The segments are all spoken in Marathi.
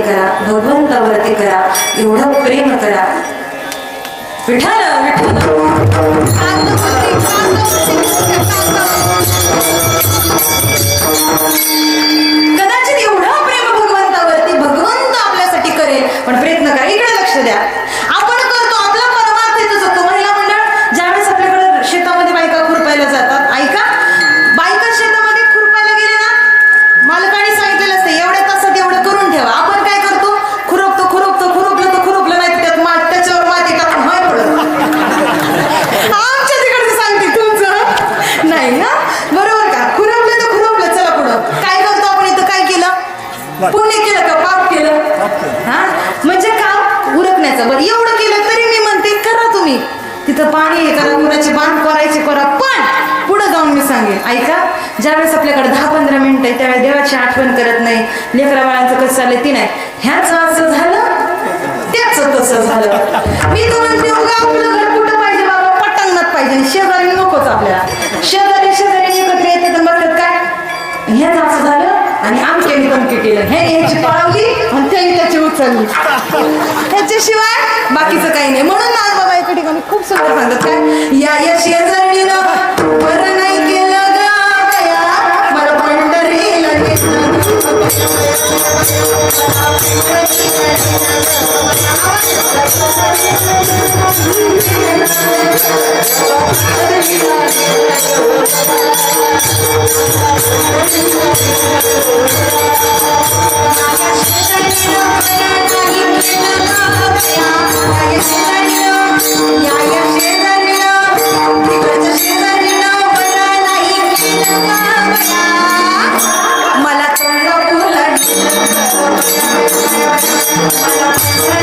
करा भगवंतावरती करा एवढं प्रेम करा. विठाल ज्यावेळेस आपल्याकडे दहा पंधरा मिनिटं आहे त्यावेळेस देवाची आठवण करत नाही लेकरा बाळांचं कसं चाललंय ती नाही. ह्याच असं झालं त्याच तसं झालं. मी तर म्हणते आपलं घर कुठं पाहिजे बाबा? पटांगणात पाहिजे. शेजारी नकोच आपल्याला. शेजारी शेजारी एकत्र येते तर म्हणतात काय? ह्याच असं झालं आणि आमच्याने कमकी केलं. हे ह्याची पळवली आणि त्याने त्याची उचलली. ह्याच्याशिवाय बाकीचं काही नाही. म्हणून ना बाबा एका ठिकाणी खूप सुंदर सांगतात काय? या या घेतलं मला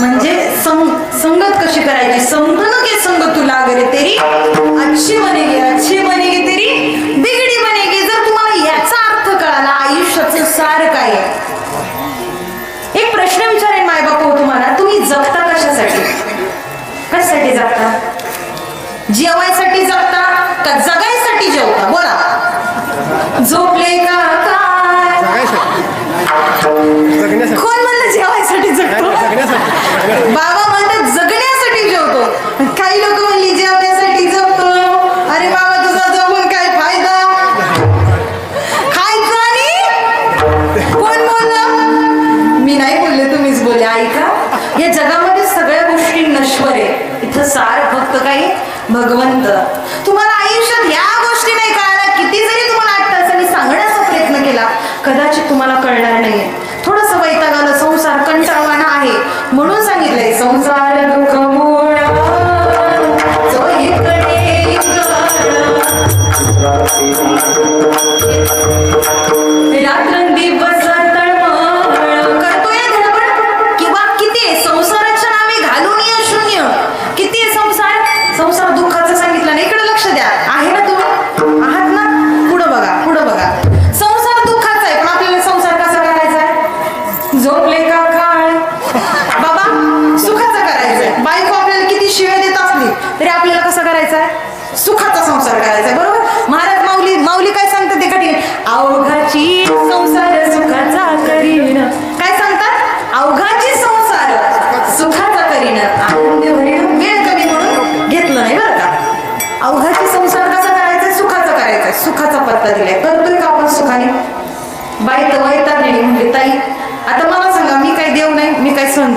म्हणजे संगत कशी करायची? समजून के संग तुला अगर तरी. अच्छी बनेगी अच्छी बनेगी तरी. बिगडी बनेगी जर तुम्हाला याचा अर्थ कळाला आयुष्याचं सार काय आहे? एक प्रश्न विचारेन माय बापू तुम्हाला. तुम्ही जगता कशासाठी? कशासाठी जगता? जेवायसाठी जगता का जगायसाठी बाबा म्हणतात जगण्यासाठी जेवतो. काही लोक म्हणली जेवण्यासाठी जगतो. अरे बाबा तुझा जगून काय फायदा? खायचं आणि? कोण बोललं? मी नाही बोलले तुम्हीच बोलले. ऐका या जगामध्ये सगळ्या गोष्टी नश्वर आहे इथं सार फक्त काही भगवंत. तुम्हाला आयुष्यात या गोष्टी नाही कळाल्या. किती जरी तुम्हाला आठ तासांनी सांगण्याचा प्रयत्न केला कदाचित तुम्हाला कळणार नाहीये.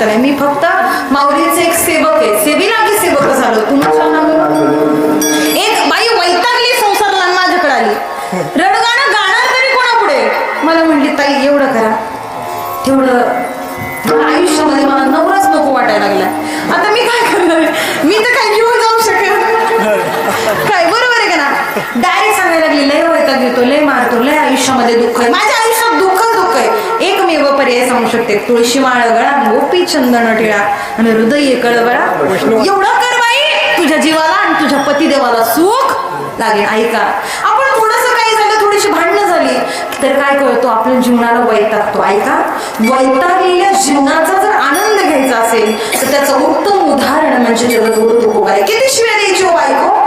मी मी फक्त माऊलीचे एक सेवक आहे. सेवीला की सेवक झालो. तुमच्या नावावर एक बाई वैतागली संसारला माझ्याकडे आली. रडगाणं गाणार तरी कोणापुढे? मला म्हणली ताई एवढं करा. तेवढं आयुष्यामध्ये मला नवराच नको वाटायला लागला. आता मी काय करणार? मी तर काय घेऊन जाऊ शकेल काय बरोबर आहे का ना? डायरेक्ट सांगायला लागली लय वैताग घेतो लय मारतो लय आयुष्यामध्ये दुःख आहे. माझ्या आयुष्यात दुःख आहे. एकमेव पर्याय सांगू शकते. तुळशी माळ गळा गोपी चंदन टिळा आणि हृदय कळवळा एवढं कर बाई. तुझ्या जीवाला आणि तुझ्या पतिदेवाला सुख लागेल. ऐका. आपण थोडस काही झालं थोडीशी भांडणं झाली तर काय करतो आपल्या जीवनाला वैतागतो. ऐका. वैतागलेल्या जीवनाचा जर आनंद घ्यायचा असेल तर त्याचं उत्तम उदाहरण म्हणजे जगदगुरु तुकोबाई. किती शिव्या द्यायची हो बायको?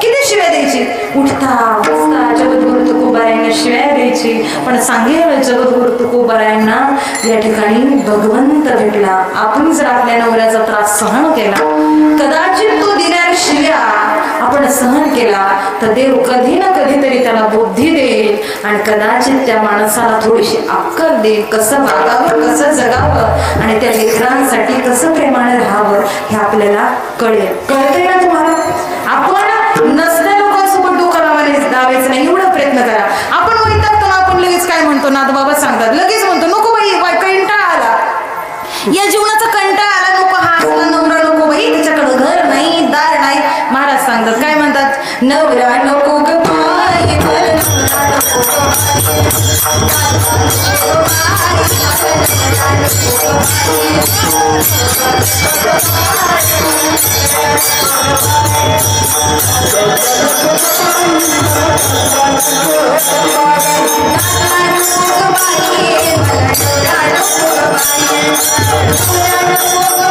किती शिव्या द्यायची? उठता बसता जगद्गुरु तुकोबारायांना शिव्या द्यायची. पण सांगेल जगद्गुरु तुकोबारायांना या ठिकाणी भगवंत भेटला. आपण जर आपल्या नवऱ्याचा त्रास सहन केला कदाचित तो दिल्या शिव्या आपण सहन केला तर देव कधी ना कधीतरी त्याला बुद्धी देईल आणि कदाचित त्या माणसाला थोडीशी अक्कल देईल कसं वागावं कसं जगावं आणि त्या लेकरांसाठी कसं प्रेमाने राहावं हे आपल्याला कळेल. कळतंय ना तुम्हाला? आपण नसल्या लोकांसोबत डोकं लावायला लावायचं नाही एवढा प्रयत्न करा. आपण वैतागताना आपण लगेच काय म्हणतो? नाथबाबा सांगतात. लगेच म्हणतो नको बाई बाय कंटाळा आला. या जीवनाचा कंटाळा आला नको हा असला नवरा नको बाई त्याच्याकडं घर नाही दार नाही. महाराज सांगतात. काय म्हणतात? नवरा नको ग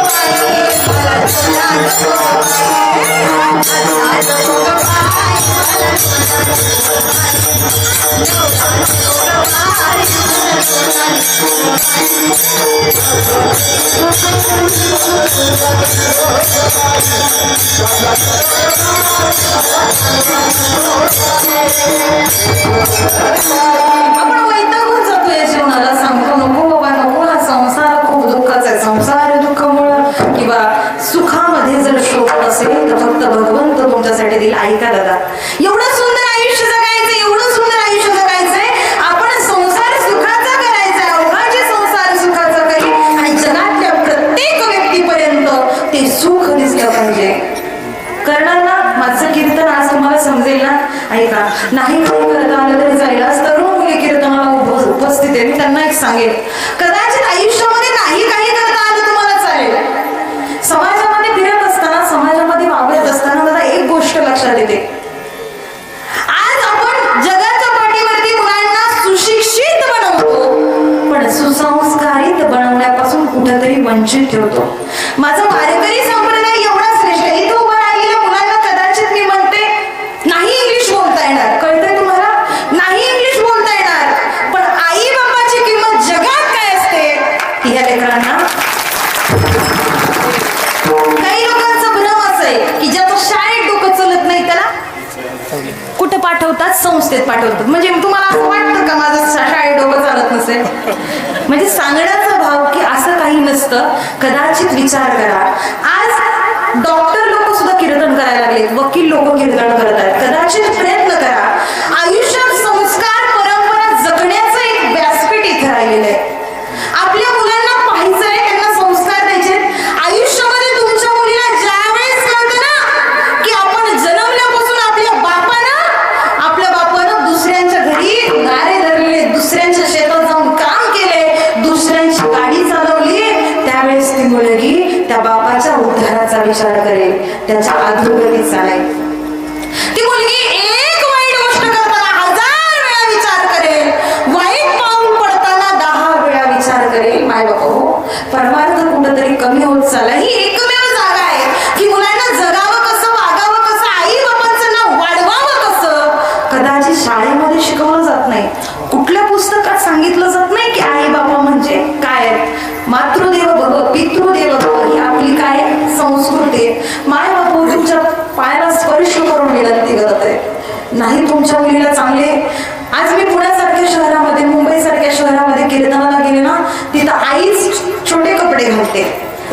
बाई, मला नवरा नको ग आपण वैतागून जातो या जीवनाला सांगतो नको बाबा नको हा संसार खूप दुःखाचा आहे संसार दुःखामुळं किंवा सुखामध्ये जर शोक असेल तर फक्त भगवंत तुमच्यासाठी दिल ऐका दादा? ऐका नाही करता आलं तरी जायलाच तरुण मुली कीर्तनाला उपस्थित आहे. मी त्यांना एक सांगेल कदाचित आयुष्यामध्ये नाही काही करता आलं तुम्हाला चालेल. समाजामध्ये फिरत असताना समाजामध्ये वावरत असताना मला एक गोष्ट लक्षात येते. आज आपण जगाच्या पाठीवरती मुलांना सुशिक्षित बनवतो. पण सुसंस्कारित बनवण्यापासून कुठेतरी वंचित ठेवतो. माझा वारकरी संस्थेत पाठवतात म्हणजे तुम्हाला असं वाटतं का माझं शाळेत डोकं चालत नसेल? म्हणजे सांगण्याचा भाव की असं काही नसतं. कदाचित विचार करा. आज डॉक्टर लोक सुद्धा कीर्तन करायला लागलेत. वकील लोक कीर्तन करत आहेत. कदाचित प्रयत्न करा. तुमच्या मुलीला चांगले आज मी पुण्यासारख्या शहरामध्ये मुंबईसारख्या शहरामध्ये कीर्तनाला गेले ना तिथं आईच छोटे कपडे घालते.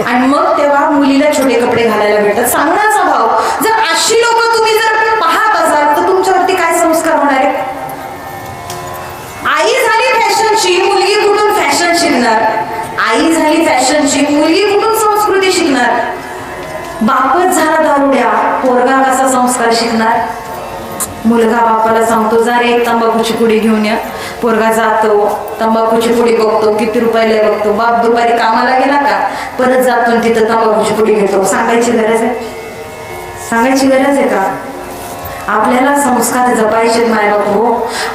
आणि मग तेव्हा मुलीला छोटे कपडे घालायला भेटतात सांगण्याचा भाव जर अशी लोक तुम्ही जर पाहत असाल तर तुमच्यावरती काय संस्कार होणार आहे? आई झाली फॅशनची मुलगी कुठून फॅशन शिकणार? आई झाली फॅशनची मुलगी कुठून संस्कृती शिकणार? बापच झाला दारुड्या पोरगा कसा संस्कार शिकणार? मुलगा बापाला सांगतो जा रे एक तंबाखूची पुडी घेऊन या. पोरगा जातो तंबाखूची पुडी बघतो किती रुपयाला बघतो. बाप दुपारी कामाला गेला का? परत जातो तिथं तंबाखूची पुडी घेतो. सांगायची गरज आहे? सांगायची गरज आहे का? आपल्याला संस्कार जपायचे माय बापू.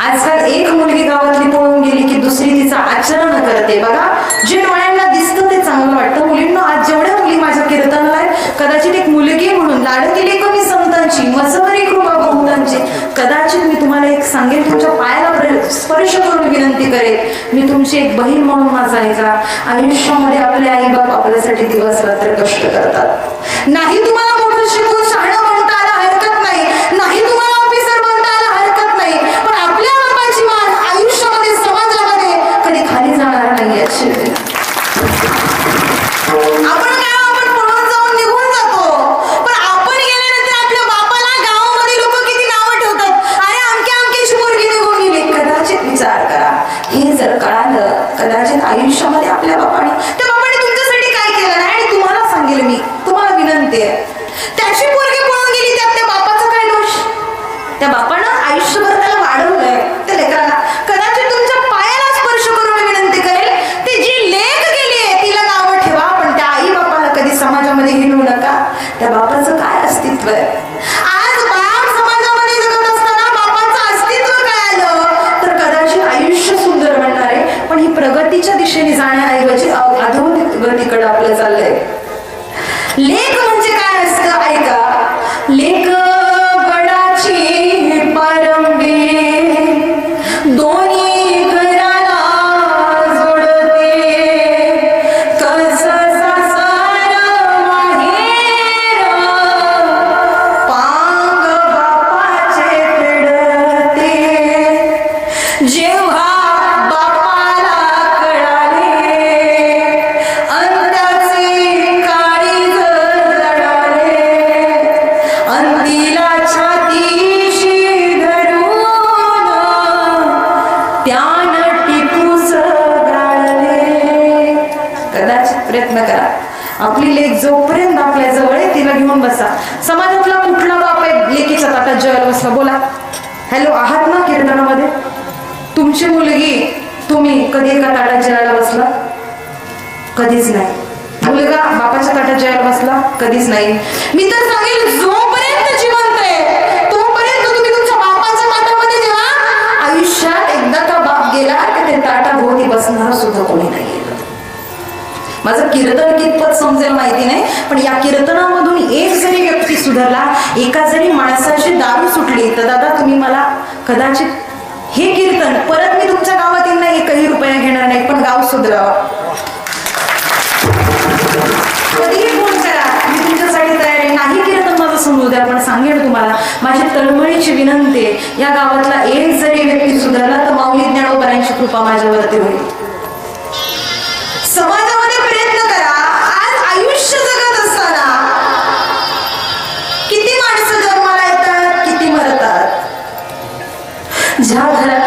आजकाल एक मुलगी गावातली पळून गेली की दुसरी तिचं आचरण करते. बघा जे डोळ्यांना दिसतं ते चांगलं वाटतं. मुलींना आज जेवढ्या मुली माझ्या कीर्तनाला आहे कदाचित एक मुलगी म्हणून. लाडकी कमी संतांची मसवरी कृपा बहुतांची कदाचित मी तुम्हाला एक सांगेल तुमच्या पायाला स्पर्श करून विनंती करेल मी तुमची एक बहीण म्हणून माझा आहे का आयुष्यामध्ये आपले आई बाप आपल्यासाठी दिवस रात्र कष्ट करतात. नाही तुम्हाला काय कधीच नाही. मुलगा बापाच्या ताटात जेवायला बसला कधीच नाही. मी तर सांगेल जोपर्यंत जिवंत आहे तोपर्यंत तुम्ही तुमच्या बापाच्या ताटामध्ये जेव्हा आयुष्यात एकदा का बाप गेला की ते ताटाभोवती बसणार सुद्धा कोणी नाही. माझं कीर्तन कितपत समजेल माहिती नाही पण या कीर्तनामधून एक जरी व्यक्ती सुधारला एका जरी माणसाची दारू सुटली तर दादा तुम्ही मला कदाचित हे कीर्तन परत मी तुमच्या गावात येईल नाही एकही रुपया घेणार नाही पण गाव सुधरावा. कधीही फोन करा. मी तुमच्यासाठी तयार आहे नाही कीर्तन माझं समजू द्या. पण सांगेन तुम्हाला माझी तळमळीची विनंती आहे. या गावातला एक जरी व्यक्ती सुधारला तर माऊली ज्ञानोपरांची कृपा माझ्यावरती होईल. समाजामध्ये प्रयत्न करा. आज आयुष्य जगत असताना किती माणसं जन्माला येतात किती मरतात? ज्या घरात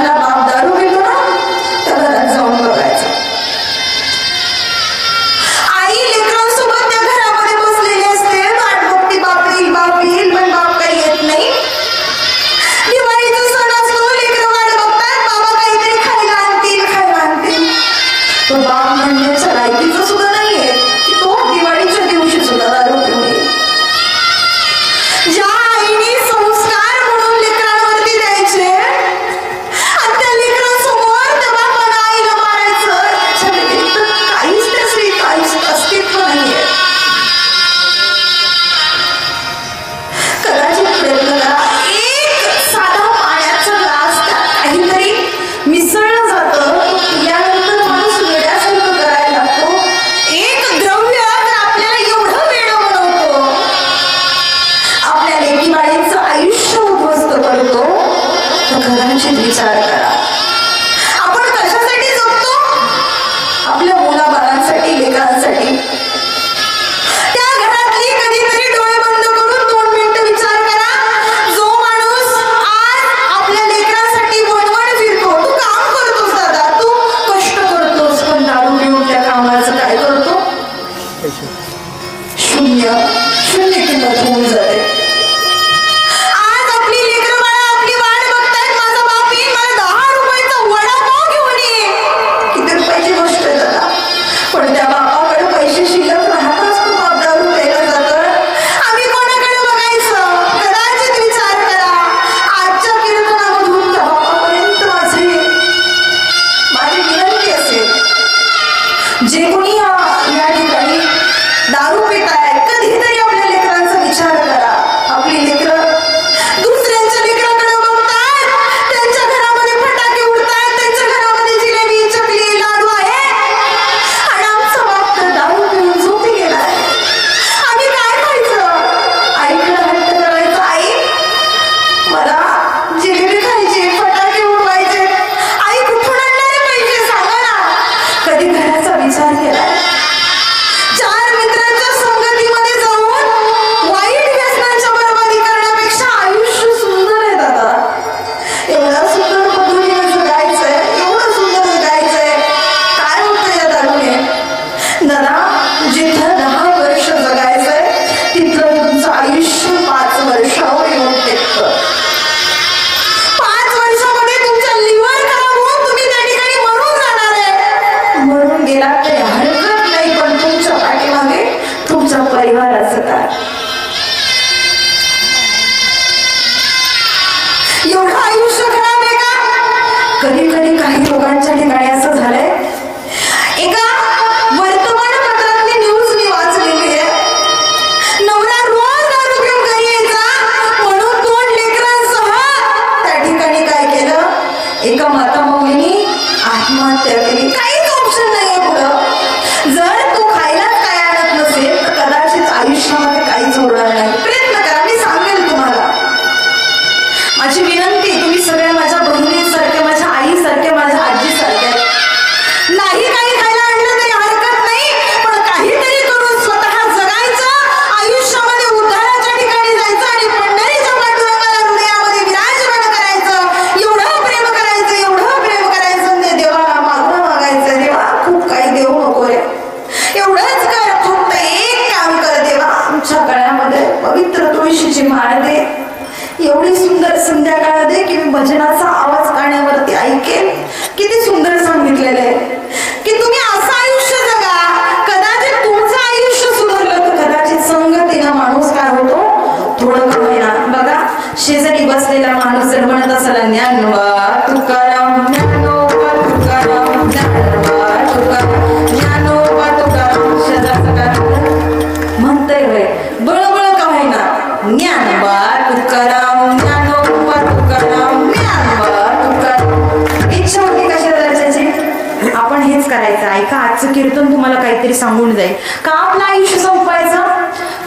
आहे. का आपलं आयुष्य संपवायचं?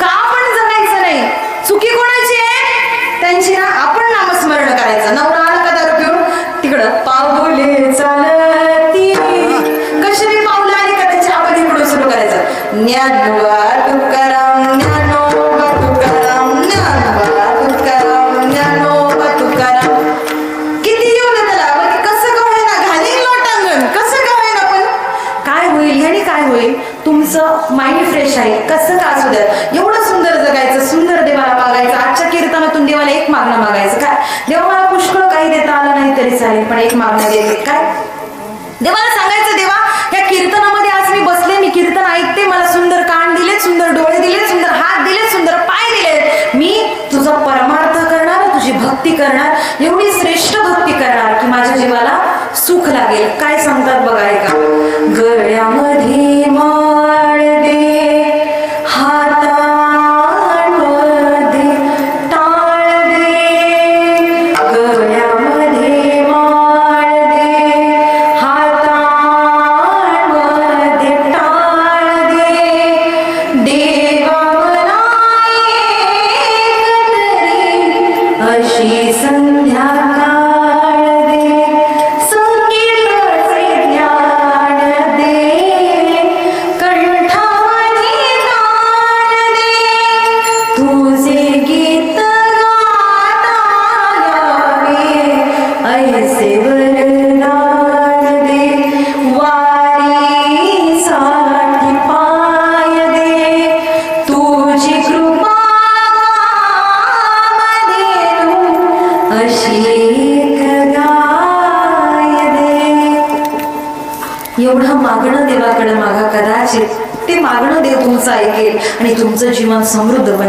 का आपण जगायचं नाही? चुकी कोणाची आहे? त्यांची ना आपण नामस्मरण करायचं. नवरा आला का दारू पिऊन? तिकडं पावले चाल कशी पावलं आणि का त्याच्या आपण इकडून सुरू करायचं? ज्ञान так было Budze Dziłan są rudowe